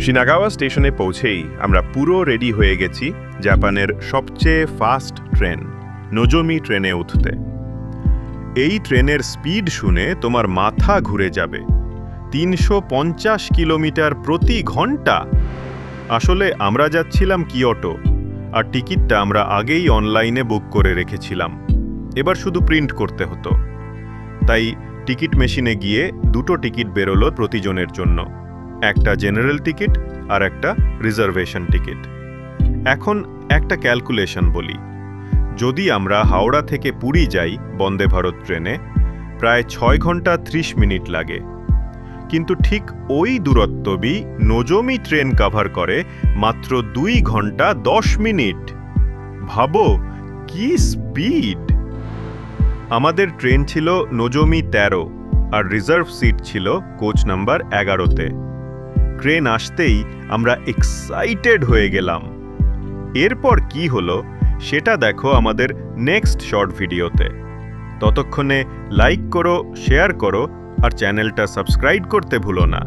Shinagawa স্টেশনে পৌঁছেই আমরা পুরো রেডি হয়ে গেছি জাপানের সবচেয়ে ফাস্ট ট্রেন নোজোমি ট্রেনে উঠতে। এই ট্রেনের স্পিড শুনে তোমার মাথা ঘুরে যাবে। তিনশো পঞ্চাশ কিলোমিটার প্রতি ঘণ্টা। আসলে আমরা যাচ্ছিলাম কিয়োটো, আর টিকিটটা আমরা আগেই অনলাইনে বুক করে রেখেছিলাম। এবার শুধু প্রিন্ট করতে হতো। তাই টিকিট মেশিনে গিয়ে দুটো টিকিট বেরোলো প্রতিজনের জন্য। একটা জেনারেল টিকিট আর একটা রিজার্ভেশন টিকিট এখন একটা ক্যালকুলেশন বলি। যদি আমরা হাওড়া থেকে পুরী যাই বন্দে ভারত ট্রেনে, প্রায় ছয় ঘণ্টা ত্রিশ মিনিট লাগে। কিন্তু ঠিক ওই দূরত্ববি নোজমি ট্রেন কাভার করে মাত্র দুই ঘণ্টা দশ মিনিট। ভাবো, কি স্পিড আমাদের ট্রেন ছিল নোজমি তেরো আর রিজার্ভ সিট ছিল কোচ নাম্বার এগারোতে। ট্রেন আসতেই আমরা এক্সাইটেড হয়ে গেলাম। এরপর কি হলো, সেটা দেখো আমাদের নেক্সট শর্ট ভিডিওতে ততক্ষণে লাইক করো শেয়ার করো, আর চ্যানেলটা সাবস্ক্রাইব করতে ভুলো না।